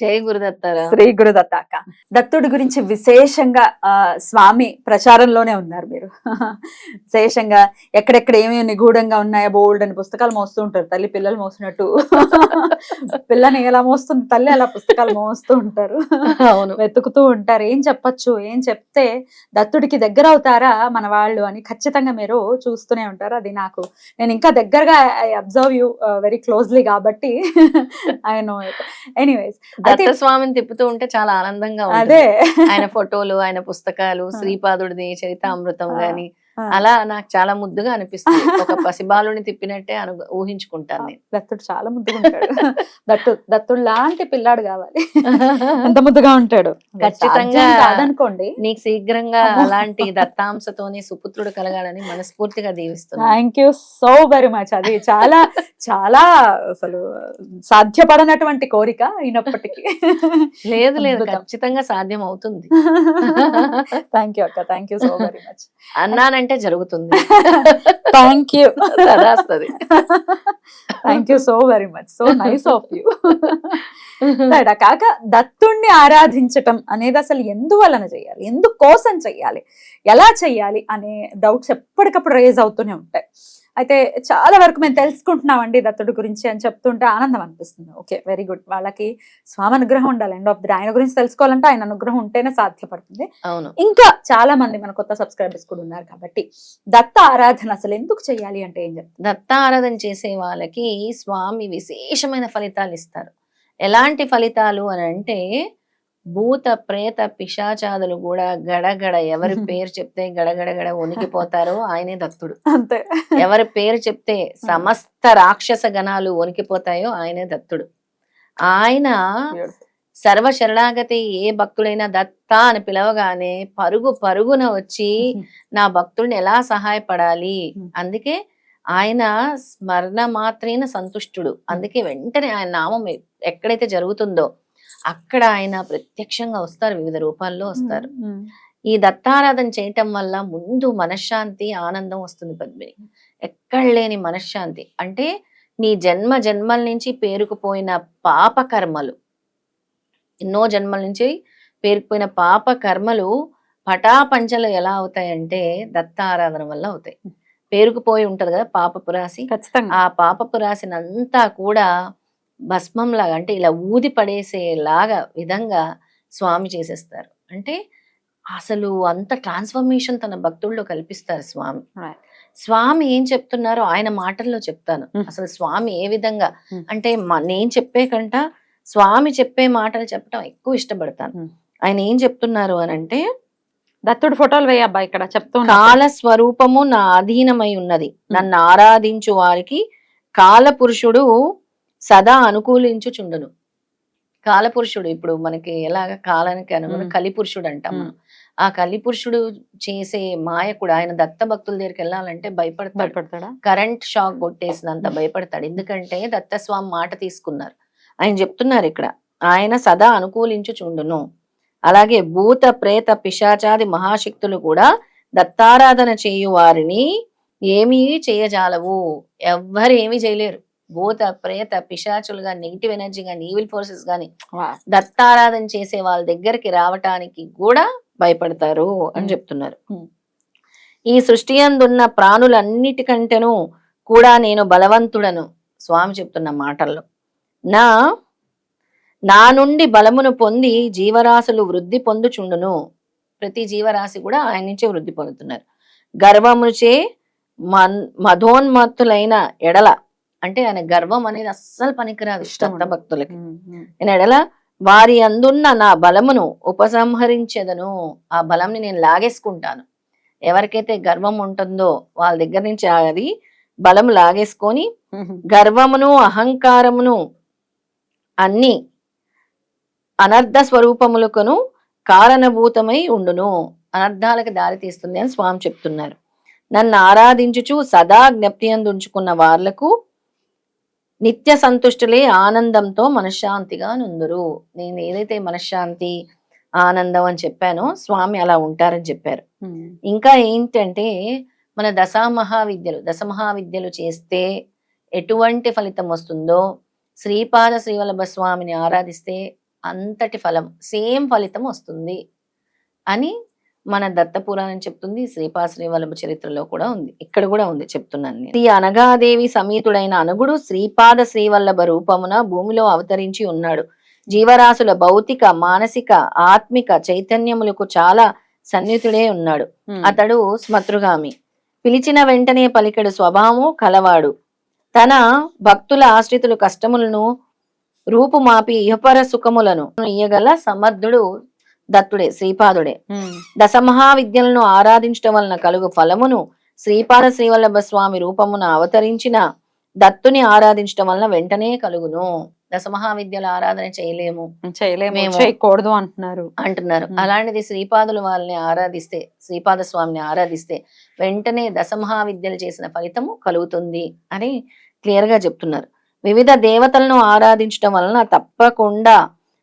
జై గురుదత్తారా. శ్రీ గురుదత్త అక్క దత్తుడి గురించి విశేషంగా ఆ, స్వామి ప్రచారంలోనే ఉన్నారు మీరు. విశేషంగా ఎక్కడెక్కడ ఏమేమి నిగూఢంగా ఉన్నాయో బోల్డ్ అని పుస్తకాలు మోస్తూ ఉంటారు. తల్లి పిల్లలు మోసినట్టు. పిల్లని ఎలా మోస్తుంది తల్లి అలా పుస్తకాలు మోస్తూ ఉంటారు. అవును. వెతుకుతూ ఉంటారు. ఏం చెప్పొచ్చు? ఏం చెప్తే దత్తుడికి దగ్గర అవుతారా మన వాళ్ళు అని ఖచ్చితంగా మీరు చూస్తూనే ఉంటారు. అది నాకు నేను ఇంకా దగ్గరగా I observe you very closely కాబట్టి. I know it anyways Datta స్వామిని తిప్పుతూ ఉంటే చాలా ఆనందంగా ఉంటుంది అదే ఆయన ఫోటోలు ఆయన పుస్తకాలు. శ్రీపాదుడిది చరితామృతం. గాని. అలా నాకు చాలా ముద్దుగా అనిపిస్తుంది. ఒక పసిబాలుని తిప్పినట్టే అను ఊహించుకుంటాను నేను. దత్తుడు చాలా ముద్దుగా ఉంటాడు. దత్తు దత్తుడు లాంటి పిల్లాడు కావాలి. ఎంత ముద్దుగా ఉంటాడు. ఖచ్చితంగా. కాదనుకోండి. నీకు శీఘ్రంగా. అలాంటి దత్తాంశతోని సుపుత్రుడు కలగాలని మనస్ఫూర్తిగా దీవిస్తున్నాను. Thank you so very much అది చాలా చాలా అసలు సాధ్యపడనటువంటి కోరిక అయినప్పటికీ. లేదు లేదు. ఖచ్చితంగా సాధ్యం అవుతుంది. థ్యాంక్ యూ అక్క. Thank you so very much అన్నానంటే జరుగుతుంది. Thank you తదాస్తది thank you so very much so nice of you కాక దత్తుణ్ణి ఆరాధించటం అనేది అసలు ఎందువలన చేయాలి? ఎందుకోసం చెయ్యాలి ఎలా చెయ్యాలి అనే డౌట్స్ ఎప్పటికప్పుడు రేజ్ అవుతూనే ఉంటాయి. అయితే చాలా వరకు మేము తెలుసుకుంటున్నామండి దత్తుడి గురించి అని చెప్తుంటే ఆనందం అనిపిస్తుంది. ఓకే వెరీ గుడ్ వాళ్ళకి స్వామి అనుగ్రహం ఉండాలి. ఎండ్ ఆఫ్ ది ఆయన గురించి తెలుసుకోవాలంటే ఆయన అనుగ్రహం ఉంటేనే సాధ్యపడుతుంది. అవును. ఇంకా చాలా మంది మన కొత్త సబ్స్క్రైబర్స్ కూడా ఉన్నారు కాబట్టి దత్త ఆరాధన అసలు ఎందుకు చెయ్యాలి అంటే ఏం చెప్తారు? దత్తారాధన చేసే వాళ్ళకి స్వామి విశేషమైన ఫలితాలు ఇస్తారు. ఎలాంటి ఫలితాలు అని అంటే భూత ప్రేత పిశాచాదులు కూడా గడగడ ఎవరి పేరు చెప్తే గడగడగడ వణికిపోతారో ఆయనే దత్తుడు. అంతే. ఎవరి పేరు చెప్తే సమస్త రాక్షస గణాలు వణికిపోతాయో ఆయనే దత్తుడు. ఆయన సర్వ శరణాగతి ఏ భక్తుడైనా దత్త అని పిలవగానే పరుగు పరుగున వచ్చి నా భక్తుడిని ఎలా సహాయపడాలి. అందుకే ఆయన స్మరణ మాత్రేన సంతుష్టుడు. అందుకే వెంటనే ఆయన నామం ఎక్కడైతే జరుగుతుందో అక్కడ ఆయన ప్రత్యక్షంగా వస్తారు వివిధ రూపాల్లో వస్తారు. ఈ దత్తారాధన చేయటం వల్ల ముందు మనశ్శాంతి ఆనందం వస్తుంది పద్మిని. ఎక్కడ లేని మనశ్శాంతి. అంటే నీ జన్మ జన్మల నుంచి పేరుకుపోయిన పాప కర్మలు. ఎన్నో జన్మల నుంచి పేరుకుపోయిన పాప కర్మలు పటాపంచలు ఎలా అవుతాయంటే దత్తారాధన వల్ల అవుతాయి. పేరుకుపోయి ఉంటది కదా పాపపు రాశి ఖచ్చితంగా. ఆ పాపపు రాశినంతా కూడా భస్మంలాగా అంటే ఇలా ఊది పడేసేలాగా విధంగా స్వామి చేసేస్తారు అంటే అసలు అంత ట్రాన్స్ఫర్మేషన్ తన భక్తుల్లో కల్పిస్తారు స్వామి. స్వామి ఏం చెప్తున్నారో ఆయన మాటల్లో చెప్తాను. అసలు స్వామి ఏ విధంగా. అంటే నేను చెప్పే కంట స్వామి చెప్పే మాటలు చెప్పడం ఎక్కువ ఇష్టపడతాను. ఆయన ఏం చెప్తున్నారు అని అంటే దత్తుడు ఫోటోలు వేయబ్బా ఇక్కడ చెప్తూ. కాల స్వరూపము నా అధీనమై ఉన్నది నన్ను ఆరాధించు వారికి కాల పురుషుడు సదా అనుకూలించుచుండును. కాలపురుషుడు ఇప్పుడు మనకి ఎలాగ కాలానికి అనుగుణ. కలిపురుషుడు అంటాం ఆ కలిపురుషుడు చేసే మాయకుడు ఆయన దత్త భక్తుల దగ్గరికి వెళ్ళాలంటే భయపడతాడు. భయపడతాడా? కరెంట్ షాక్ కొట్టేసినంత భయపడతాడు. ఎందుకంటే దత్తస్వామి మాట తీసుకున్నారు. ఆయన చెప్తున్నారు ఇక్కడ ఆయన సదా అనుకూలించుచుండును. అలాగే భూత ప్రేత పిశాచాది మహాశక్తులు కూడా దత్తారాధన చేయు వారిని ఏమీ చేయజాలవు. ఎవ్వరు ఏమీ చేయలేరు. భూత ప్రేత పిశాచులు గాని నెగిటివ్ ఎనర్జీ గాని ఈవిల్ ఫోర్సెస్ గాని దత్తారాధన చేసే వాళ్ళ దగ్గరికి రావటానికి కూడా భయపడతారు అని Hmm. చెప్తున్నారు Hmm. ఈ సృష్టి అందున్న ప్రాణులన్నిటికంటేను కూడా నేను బలవంతుడను స్వామి చెప్తున్న మాటల్లో నా నా నుండి బలమును పొంది జీవరాశులు వృద్ధి పొందుచుండును ప్రతి జీవరాశి కూడా ఆయన నుంచే వృద్ధి పొందుతున్నారు గర్వముచే మన్ మధోన్మత్తులైన ఎడల అంటే ఆయన గర్వం అనేది అస్సలు పనికిరాదు ఉండదు. భక్తులకి. నేను ఎడల వారి అందున్న నా బలమును ఉపసంహరించెదను ఆ బలంని నేను లాగేసుకుంటాను ఎవరికైతే గర్వం ఉంటుందో వాళ్ళ దగ్గర నుంచి అది బలం లాగేసుకొని. గర్వమును అహంకారమును అన్ని అనర్థ స్వరూపములకును కారణభూతమై ఉండును అనర్థాలకు దారి తీస్తుంది అని స్వామి చెప్తున్నారు నన్ను ఆరాధించుచు సదా జ్ఞప్తి ఉంచుకున్న వార్లకు నిత్య సంతుష్టులే ఆనందంతో మనశ్శాంతిగా నుందురు. నేను ఏదైతే మనశ్శాంతి ఆనందం అని చెప్పానో స్వామి అలా ఉంటారని చెప్పారు. ఇంకా ఏంటంటే మన దశా మహావిద్యలు దశ మహావిద్యలు చేస్తే ఎటువంటి ఫలితం వస్తుందో శ్రీపాద శ్రీవల్లభ స్వామిని ఆరాధిస్తే అంతటి ఫలం సేమ్ ఫలితం వస్తుంది అని మన దత్త పురాణం చెప్తుంది శ్రీపాద శ్రీవల్లభ చరిత్రలో కూడా ఉంది. ఇక్కడ కూడా ఉంది చెప్తున్నాను నేను. శ్రీ అనగాదేవి సమేతుడైన అనుగుడు శ్రీపాద శ్రీవల్లభ రూపమున భూమిలో అవతరించి ఉన్నాడు. జీవరాశుల భౌతిక మానసిక ఆత్మిక చైతన్యములకు చాలా సన్నిహితుడే ఉన్నాడు. అతడు స్మతృగామి పిలిచిన వెంటనే పలికెడు స్వభావము కలవాడు. తన భక్తుల ఆశ్రితులు కష్టములను రూపుమాపి ఇహపర సుఖములను ఇయ్యగల సమర్థుడు దత్తుడే శ్రీపాదుడే. దశమహావిద్యలను ఆరాధించటం వలన కలుగు ఫలమును శ్రీపాద శ్రీవల్లభ స్వామి రూపమున అవతరించిన దత్తుని ఆరాధించటం వలన వెంటనే కలుగును. దశమహావిద్యల ఆరాధన చేయలేము. చేయలేము. చేయకూడదు అంటున్నారు. అంటున్నారు. అలాంటిది శ్రీపాదులు వాళ్ళని ఆరాధిస్తే శ్రీపాద స్వామిని ఆరాధిస్తే వెంటనే దశమహావిద్యలు చేసిన ఫలితము కలుగుతుంది అని క్లియర్గా చెప్తున్నారు. వివిధ దేవతలను ఆరాధించటం వలన తప్పకుండా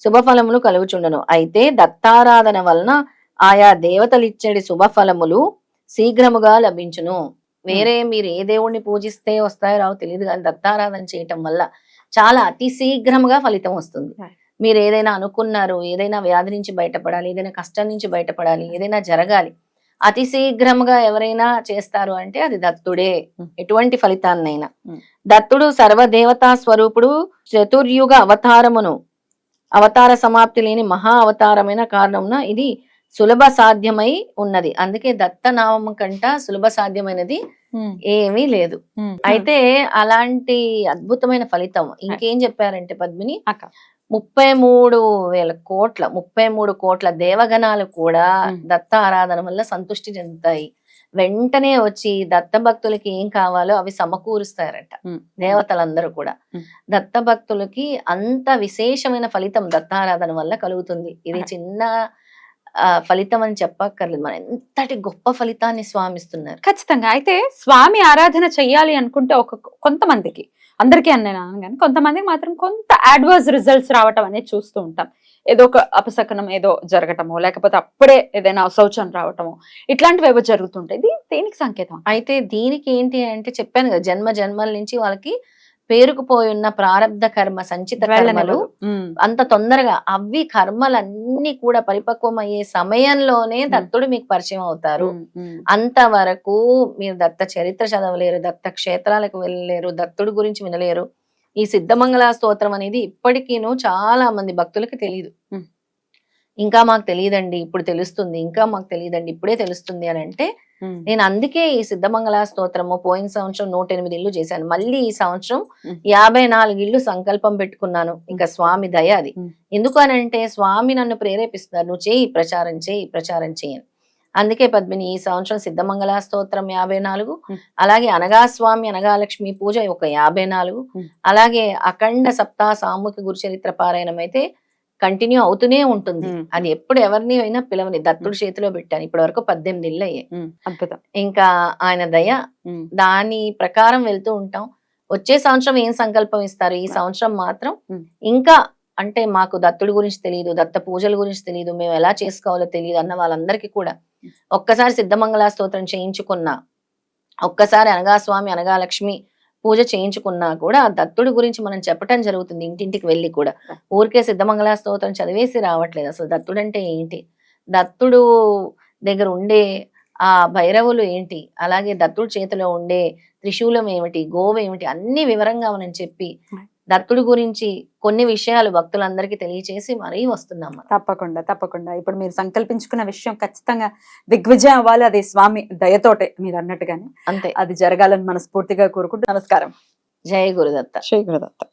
శుభఫలములు కలుగుచుండను అయితే దత్తారాధన వలన ఆయా దేవతలు ఇచ్చడి శుభఫలములు శీఘ్రముగా లభించును వేరే మీరు ఏ దేవుణ్ణి పూజిస్తే వస్తాయో రావు తెలియదు కానీ దత్తారాధన చేయటం వల్ల చాలా అతి శీఘ్రముగా ఫలితం వస్తుంది. మీరు ఏదైనా అనుకున్నారు ఏదైనా వ్యాధి నుంచి బయటపడాలి ఏదైనా కష్టం నుంచి బయటపడాలి ఏదైనా జరగాలి అతి శీఘ్రముగా ఎవరైనా చేస్తారు అంటే అది దత్తుడే. ఎటువంటి ఫలితాన్నైనా. దత్తుడు సర్వదేవతా స్వరూపుడు చతుర్యుగ అవతారమును అవతార సమాప్తి లేని మహా అవతారమైన కారణమున ఇది సులభ సాధ్యమై ఉన్నది. అందుకే దత్త నామం కంట సులభ సాధ్యమైనది ఏమీ లేదు. అయితే అలాంటి అద్భుతమైన ఫలితం ఇంకేం చెప్పారంటే పద్మిని. ముప్పై మూడు వేల కోట్ల ముప్పై మూడు కోట్ల దేవగణాలు కూడా. దత్త ఆరాధన వల్ల సంతృష్టి చెందుతాయి. వెంటనే వచ్చి దత్త భక్తులకి ఏం కావాలో అవి సమకూరుస్తారట. దేవతలందరూ కూడా. దత్త భక్తులకి అంత విశేషమైన ఫలితం దత్తారాధన వల్ల కలుగుతుంది. ఇది. చిన్న ఆ, ఫలితం అని చెప్పక్కర్లేదు. మన ఎంతటి గొప్ప ఫలితాన్ని స్వామిస్తున్నారు. ఖచ్చితంగా. అయితే స్వామి ఆరాధన చెయ్యాలి అనుకుంటే ఒక కొంతమందికి అందరికీ అని నేను అనను కానీ కొంతమందికి మాత్రం కొంత అడ్వర్స్ రిజల్ట్స్ రావటం అనేది చూస్తూ ఉంటాం. ఏదో ఒక అపశకనం ఏదో జరగటమో లేకపోతే అప్పుడే ఏదైనా శౌచం రావటమో ఇట్లాంటివి ఏవో జరుగుతుంటాయి. ఇది దేనికి సంకేతం? అయితే దీనికి ఏంటి అంటే చెప్పాను కదా జన్మ జన్మల నుంచి వాళ్ళకి పేరుకుపోయి ఉన్న ప్రారంధ కర్మ సంచిత కర్మలు. అంత తొందరగా అవి కర్మలన్నీ కూడా పరిపక్వం అయ్యే సమయంలోనే దత్తుడు మీకు పరిచయం అవుతారు. అంతవరకు మీరు దత్త చరిత్ర చదవలేరు దత్త క్షేత్రాలకు వెళ్ళలేరు దత్తుడు గురించి వినలేరు. ఈ సిద్ధమంగళ స్తోత్రం అనేది ఇప్పటికీను చాలా మంది భక్తులకి తెలియదు. ఇంకా మాకు తెలియదండి ఇప్పుడు తెలుస్తుంది ఇంకా మాకు తెలియదండి ఇప్పుడే తెలుస్తుంది అని అంటే. నేను అందుకే ఈ సిద్ధమంగళ స్తోత్రము పోయిన సంవత్సరం నూట ఎనిమిది ఇల్లు చేశాను మళ్ళీ ఈ సంవత్సరం. యాభై నాలుగు ఇల్లు సంకల్పం పెట్టుకున్నాను ఇంకా స్వామి దయ అది. ఎందుకు అని అంటే స్వామి నన్ను ప్రేరేపిస్తున్నారు నువ్వు చేయి ప్రచారం చేయి ప్రచారం చేయి అని. అందుకే పద్మిని ఈ సంవత్సరం సిద్ధమంగళ స్తోత్రం యాభై నాలుగు. అలాగే అనగా స్వామి అనగా లక్ష్మి పూజ ఒక యాభై నాలుగు. అలాగే అఖండ సప్తాహ సామూహిక గురుచరిత్ర పారాయణం అయితే కంటిన్యూ అవుతూనే ఉంటుంది. అది ఎప్పుడు ఎవరిని అయినా పిలవని దత్తుడు చేతిలో పెట్టాను ఇప్పటి వరకు పద్దెనిమిది ఇళ్ళు అయ్యాయి. అద్భుతం ఇంకా ఆయన దయ. దాని ప్రకారం వెళ్తూ ఉంటాం వచ్చే సంవత్సరం ఏం సంకల్పం ఇస్తారు ఈ సంవత్సరం మాత్రం. ఇంకా అంటే మాకు దత్తుడి గురించి తెలియదు దత్త పూజల గురించి తెలియదు మేము ఎలా చేసుకోవాలో తెలియదు అన్న వాళ్ళందరికీ కూడా ఒక్కసారి సిద్ధమంగళ స్తోత్రం చేయించుకున్న ఒక్కసారి అనగా స్వామి అనగా లక్ష్మి పూజ చేయించుకున్నా కూడా దత్తుడి గురించి మనం చెప్పటం జరుగుతుంది ఇంటింటికి వెళ్ళి కూడా. ఊరికే సిద్ధమంగళ స్తోత్రం చదివేసి రావట్లేదు. అసలు దత్తుడు అంటే ఏంటి? దత్తుడు దగ్గర ఉండే ఆ భైరవులు ఏంటి? అలాగే దత్తుడి చేతిలో ఉండే త్రిశూలం ఏమిటి? గోవు ఏమిటి? అన్ని వివరంగా మనం చెప్పి దత్తుడి గురించి కొన్ని విషయాలు భక్తులందరికీ తెలియచేసి మరీ వస్తున్నాం మనం. తప్పకుండా తప్పకుండా. ఇప్పుడు మీరు సంకల్పించుకున్న విషయం ఖచ్చితంగా దిగ్విజయం అవ్వాలి. అది స్వామి దయతోటే మీరు అన్నట్టుగానే అంతే. అది జరగాలని మనస్ఫూర్తిగా కోరుకుంటూ నమస్కారం. జయ గురుదత్త. శ్రీ గురుదత్త.